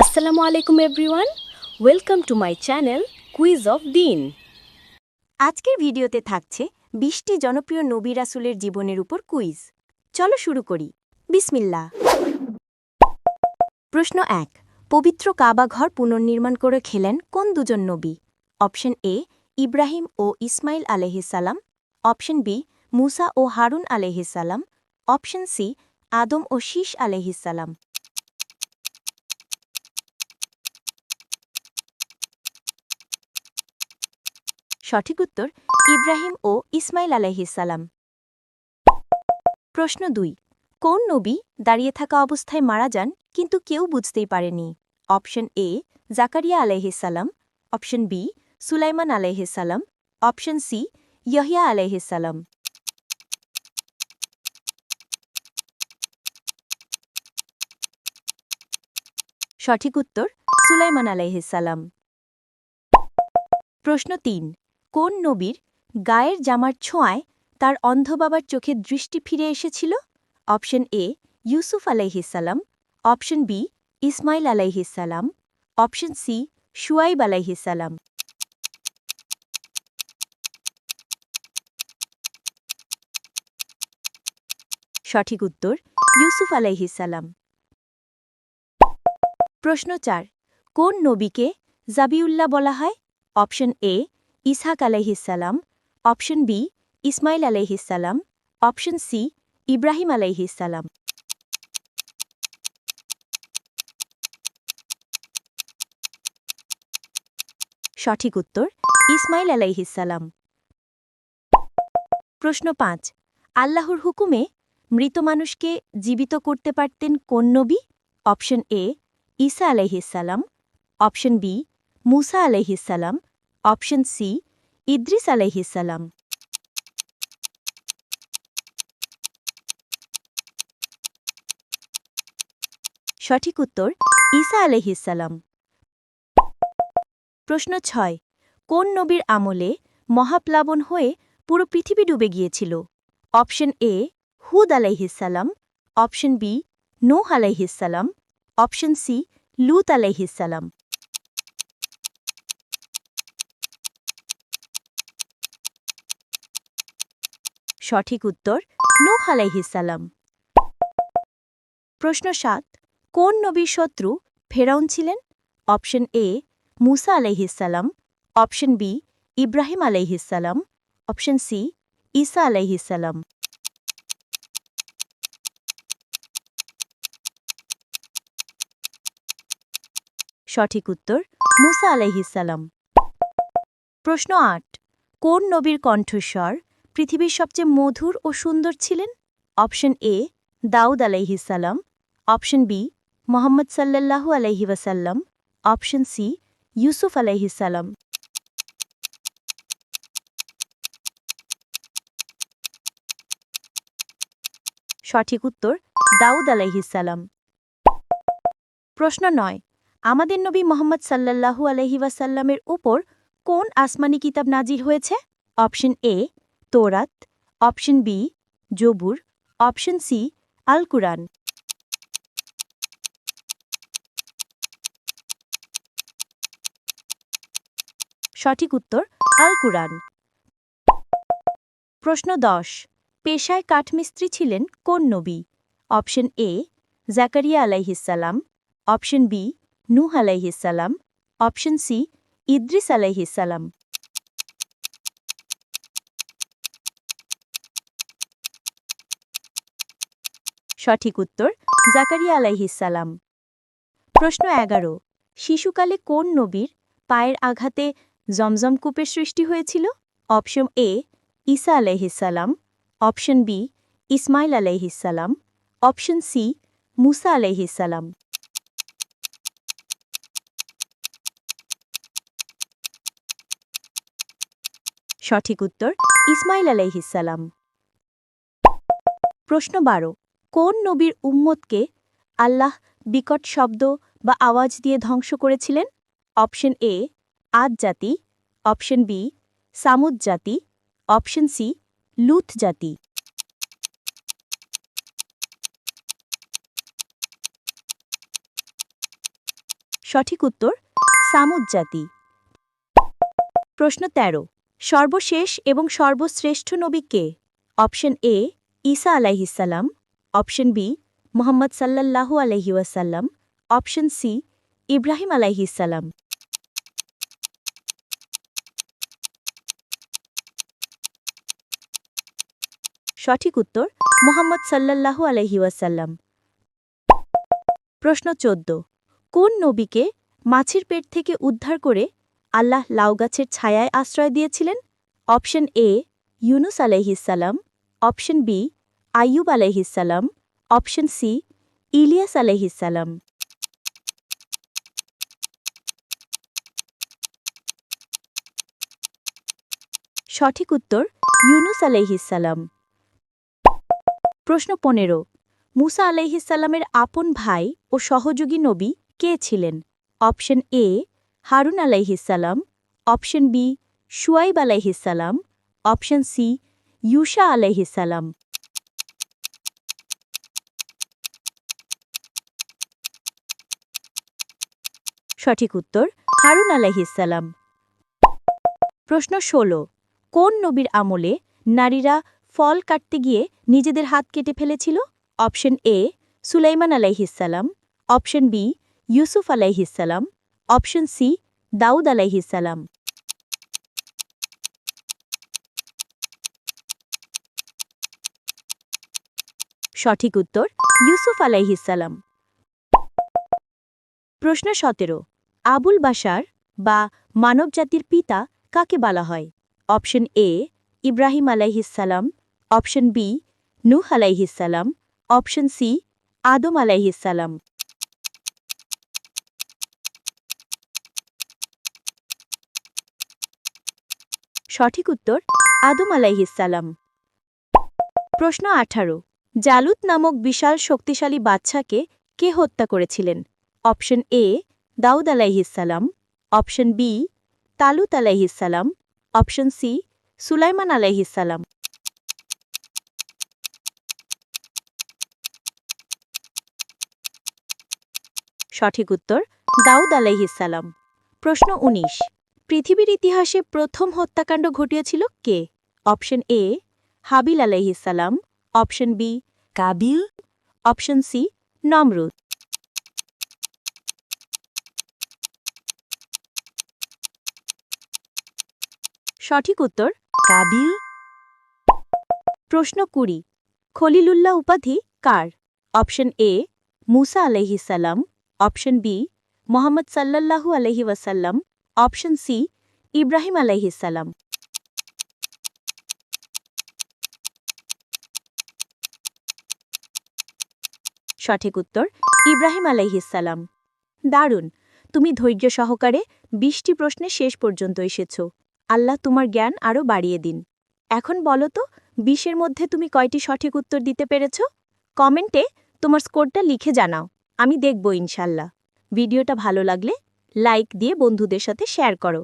আসসালামু আলাইকুম everyone, welcome to my channel quiz of দিন। আজকের ভিডিওতে থাকছে বিশটি জনপ্রিয় নবী রাসুলের জীবনের উপর কুইজ। চলো শুরু করি। বিসমিল্লা প্রশ্ন এক, পবিত্র কাবা ঘর পুনর্নির্মাণ করে খেলেন কোন দুজন নবী? অপশন এ, ইব্রাহিম ও ইসমাইল আলহিসাল্লাম অপশন বি, মুসা ও হারুন আলহিসাল্লাম অপশন সি, আদম ও শীষ আলহিসাল্লাম সঠিক উত্তর, ইব্রাহিম ও ইসমাইল আলহিসাল্লাম প্রশ্ন দুই, কোন নবী দাঁড়িয়ে থাকা অবস্থায় মারা যান কিন্তু কেউ বুঝতেই পারেনি? অপশন এ, জাকারিয়া আলহিসাল্লাম অপশন বি, সুলাইমান আলহিসাল্লাম অপশন সি, ইয়হিয়া আলহিসাল্লাম সঠিক উত্তর, সুলাইমান আলহিসাল্লাম প্রশ্ন তিন কোন নবীর গায়ের জামার ছোঁয়ায় তার অন্ধ বাবার চোখে দৃষ্টি ফিরে এসেছিল? অপশন এ, ইউসুফ আলাইহিসাল্লাম অপশন বি, ইসমাইল আলাইহিসাল্লাম অপশন সি, শুয়াইব আলাইহিসাল্লাম সঠিক উত্তর, ইউসুফ আলাইহিসাল্লাম প্রশ্ন চার, কোন নবীকে জাবিউল্লাহ বলা হয়? অপশন এ ইসহাক আলাইহিসাল্লাম অপশন বি, ইসমাইল আলাইহিসাল্লাম অপশন সি, ইব্রাহিম আলাইহিসাল্লাম সঠিক উত্তর, ইসমাইল আলাইহিসাল্লাম প্রশ্ন পাঁচ, আল্লাহর হুকুমে মৃত মানুষকে জীবিত করতে পারতেন কোন নবী? অপশন এ, ঈসা আলাইহিসাল্লাম অপশন বি, মুসা আলাইহিসাল্লাম অপশন সি, ইদ্রিস আলাইহিসাল্লাম সঠিক উত্তর, ঈসা আলাইহিসাল্লাম প্রশ্ন ছয়, কোন নবীর আমলে মহাপ্লাবন হয়ে পুরো পৃথিবী ডুবে গিয়েছিল? অপশন এ, হুদ আলাইহিসাল্লাম অপশন বি, নূহ আলাইহিসাল্লাম অপশন সি, লুত আলাইহিসাল্লাম সঠিক উত্তর, নূহ আলাইহিসাল্লাম প্রশ্ন সাত, কোন নবীর শত্রু ফেরাউন ছিলেন? অপশন এ, মুসা আলাইহিসাল্লাম অপশন বি, ইব্রাহিম আলাইহিসাল্লাম অপশন সি, ঈসা আলাইহিসাল্লাম সঠিক উত্তর, মুসা আলাইহিসাল্লাম প্রশ্ন আট, কোন নবীর কণ্ঠস্বর পৃথিবীর সবচেয়ে মধুর ও সুন্দর ছিলেন? অপশন এ, দাউদ আলাইহিসাল্লাম অপশন বি, মোহাম্মদ সাল্লাল্লাহু আলাইহি ওয়াসাল্লাম। অপশন সি, ইউসুফ আলাইহিসাল্লাম সঠিক উত্তর, দাউদ আলাইহিসাল্লাম প্রশ্ন নয়, আমাদের নবী মোহাম্মদ সাল্লাল্লাহু আলহি ওয়াসাল্লামের উপর কোন আসমানি কিতাব নাজির হয়েছে? Option A Taurat, option B, Zabur, option C Al Quran সঠিক উত্তর আল কুরআন প্রশ্ন দশ, পেশায় কাঠমিস্ত্রি ছিলেন কোন নবী? অপশন এ, জাকারিয়া আলাইহিসাল্লাম অপশন বি, নূহ আলাইহিসাল্লাম অপশন সি, ইদ্রিস আলাইহিসাল্লাম সঠিক উত্তর, জাকারিয়া আলাইহিসাল্লাম প্রশ্ন এগারো, শিশুকালে কোন নবীর পায়ের আঘাতে জমজম কূপের সৃষ্টি হয়েছিল? অপশন এ, ঈসা আলাইহিসাল্লাম অপশন বি, ইসমাইল আলাইহিসাল্লাম অপশন সি, মুসা আলাইহিসাল্লাম সঠিক উত্তর, ইসমাইল আলাইহিসাল্লাম প্রশ্ন বারো কোন নবীর উম্মতকে আল্লাহ বিকট শব্দ বা আওয়াজ দিয়ে ধ্বংস করেছিলেন? অপশন এ, আদ জাতি। অপশন বি, সামুদ জাতি। অপশন সি লুথ জাতি। সঠিক উত্তর, সামুদ জাতি। প্রশ্ন ১৩ সর্বশেষ এবং সর্বশ্রেষ্ঠ নবী কে? অপশন এ, ঈসা আলাইহিসাল্লাম অপশন বি, মোহাম্মদ সাল্লাল্লাহু আলহি ওয়াসাল্লাম। অপশন সি, ইব্রাহিম আলাইহিসাল্লাম সঠিক উত্তর, মোহাম্মদ সাল্লাল্লাহু আলহি ওয়াসাল্লাম। প্রশ্ন চোদ্দ, কোন নবীকে মাছের পেট থেকে উদ্ধার করে আল্লাহ লাউ গাছের ছায়ায় আশ্রয় দিয়েছিলেন? অপশন এ, ইউনুস আলাইহিসাল্লাম অপশন বি আইয়ুব আলাইহিসাল্লাম অপশন সি, ইলিয়াস আলাইহিসাল্লাম সঠিক উত্তর, ইউনুস আলাইহিসাল্লাম প্রশ্ন পনেরো, মুসা আলাইহিসাল্লামের আপন ভাই ও সহযোগী নবী কে ছিলেন? অপশন এ, হারুন আলাইহিসাল্লাম অপশন বি, শুয়াইব আলাইহিসাল্লাম অপশন সি ইউশা আলাইহিসাল্লাম সঠিক উত্তর, হারুন আলাইহিসাল্লাম প্রশ্ন ১৬ কোন নবীর আমলে নারীরা ফল কাটতে গিয়ে নিজেদের হাত কেটে ফেলেছিল? অপশন এ, সুলাইমান আলাইহিসাল্লাম অপশন বি, ইউসুফ আলাইহিসাল্লাম অপশন সি, দাউদ আলাইহিসাল্লাম সঠিক উত্তর, ইউসুফ আলাইহিসাল্লাম প্রশ্ন সতেরো আবুল বাশার বা মানবজাতির পিতা কাকে বলা হয়? অপশন এ, ইব্রাহিম আলাইহিসাল্লাম অপশন বি, নূহ আলাইহিসাল্লাম অপশন সি, আদম আলাইহিসাল্লাম সঠিক উত্তর, আদম আলাইহিসাল্লাম প্রশ্ন আঠারো, জালুত নামক বিশাল শক্তিশালী বাচ্চাকে কে হত্যা করেছিলেন? অপশন এ দাউদ আলাইহিসাল্লাম অপশন বি, তালুত আলাইহিসাল্লাম অপশন সি, সুলাইমান আলাইহিসাল্লাম সঠিক উত্তর, দাউদ আলাইহিসাল্লাম প্রশ্ন ১৯ পৃথিবীর ইতিহাসে প্রথম হত্যাকাণ্ড ঘটিয়েছিল কে? Option A, Habil আলাইহিসাল্লাম option B, Kabil, option C, Namrud. সঠিক উত্তর, কাবিল। প্রশ্ন কুড়ি, খলিলুল্লাহ উপাধি কার? অপশন এ, মুসা আলহিসাল্লাম অপশন বি, মোহাম্মদ সাল্লাল্লাহু আলহি ওয়াসাল্লাম। অপশন সি, ইব্রাহিম আলহিসাল্লাম সঠিক উত্তর, ইব্রাহিম আলাইহিসাল্লাম দারুণ, তুমি ধৈর্য সহকারে বিশটি প্রশ্নে শেষ পর্যন্ত এসেছ। আল্লাহ তোমার জ্ঞান আরও বাড়িয়ে দিন। এখন বলো তো, বিশের মধ্যে তুমি কয়টি সঠিক উত্তর দিতে পেরেছ? কমেন্টে তোমার স্কোরটা লিখে জানাও, আমি দেখব ইনশাল্লাহ। ভিডিওটা ভালো লাগলে লাইক দিয়ে বন্ধুদের সাথে শেয়ার করো।